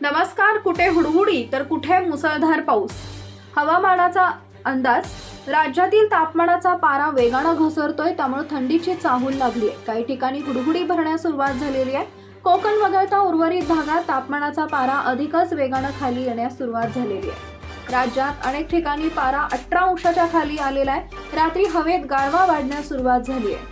नमस्कार कुठे हुडहुडी? तर कुठे मुसळधार पाऊस? हवामानाचा अंदाज? राज्यातील तापमानाचा पारा वेगानं घसरतोय त्यामुळे थंडीची चाहूल लागली आहे काही ठिकाणी हुडहुडी भरण्यास सुरुवात झालेली आहे. कोकण वगळता उर्वरित भागात तापमानाचा पारा अधिकच वेगानं खाली येण्यास सुरुवात झालेली आहे. राज्यात अनेक ठिकाणी पारा अठरा अंशाच्या खाली आलेला आहे. रात्री हवेत गारवा वाढण्यास सुरुवात झाली आहे.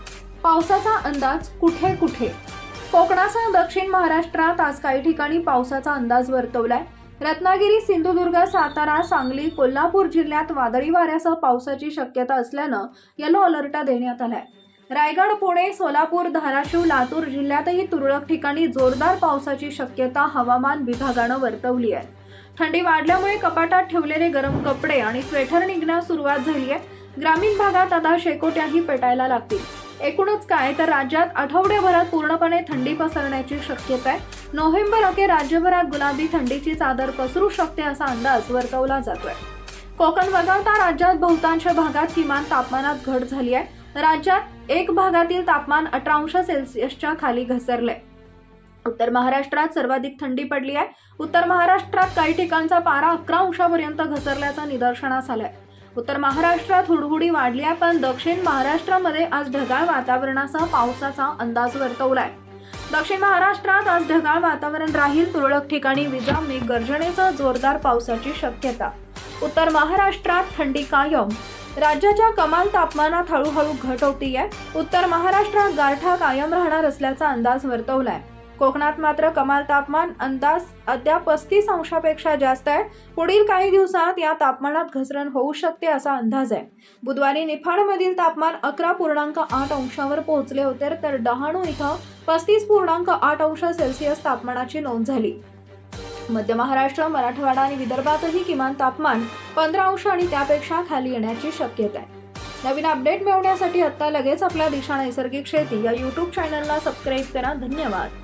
पावसाचा अंदाज कुठे कुठे? कोकणासह दक्षिण महाराष्ट्रात आज काही ठिकाणी पावसाचा अंदाज वर्तवलाय. रत्नागिरी सिंधुदुर्ग सातारा सांगली कोल्हापूर जिल्ह्यात वादळी वाऱ्यासह पावसाची शक्यता असल्यानं येलो अलर्ट देण्यात आलाय. रायगड पुणे सोलापूर धाराशिव लातूर जिल्ह्यातही तुरळक ठिकाणी जोरदार पावसाची शक्यता हवामान विभागानं वर्तवली आहे. थंडी वाढल्यामुळे कपाटात ठेवलेले गरम कपडे आणि स्वेटर निघण्यास सुरुवात झाली आहे. ग्रामीण भागात आता शेकोट्याही पेटायला लागतील. एकूणच काय तर राज्यात आठवड्याभरात पूर्णपणे थंडी पसरण्याची शक्यता आहे. नोव्हेंबर अखेर राज्यभरात गुलाबी थंडीची चादर पसरू शकते असा अंदाज वर्तवला जातोय. कोकण वगळता राज्यात बहुतांश भागात किमान तापमानात घट झाली आहे. राज्यात एक भागातील तापमान अठरा अंश सेल्सिअसच्या खाली घसरलंय उत्तर महाराष्ट्रात सर्वाधिक थंडी पडली आहे. उत्तर महाराष्ट्रात काही ठिकाणचा पारा अकरा अंशापर्यंत घसरल्याचं निदर्शनास आलंय. उत्तर महाराष्ट्रात हुडहुडी वाढली आहे पण दक्षिण महाराष्ट्रामध्ये आज ढगाळ वातावरणासह पावसाचा अंदाज वर्तवलाय. दक्षिण महाराष्ट्रात आज ढगाळ वातावरण राहील तुरळक ठिकाणी विजा गर्जनेसह जोरदार पावसाची शक्यता. उत्तर महाराष्ट्रात थंडी कायम. राज्याच्या कमाल तापमानात हळूहळू घट होतीये. उत्तर महाराष्ट्रात गारठा कायम राहणार असल्याचा अंदाज वर्तवलाय. कोकणात मात्र कमाल तापमान अंदाज अद्याप पस्तीस अंशापेक्षा जास्त आहे. पुढील काही दिवसात या तापमानात घसरण होऊ शकते असा अंदाज आहे. बुधवारी निफाडमधील तापमान अकरा पूर्णांक आठ अंशावर पोहोचले होते तर डहाणू इथं पस्तीस पूर्णांक आठ अंश सेल्सिअस तापमानाची नोंद झाली. मध्य महाराष्ट्र मराठवाडा आणि विदर्भातही किमान तापमान पंधरा अंश आणि त्यापेक्षा खाली येण्याची शक्यता आहे. नवीन अपडेट मिळवण्यासाठी आत्ता लगेच आपल्या दिशा नैसर्गिक शेती या यूट्यूब चॅनलला सबस्क्राईब करा. धन्यवाद.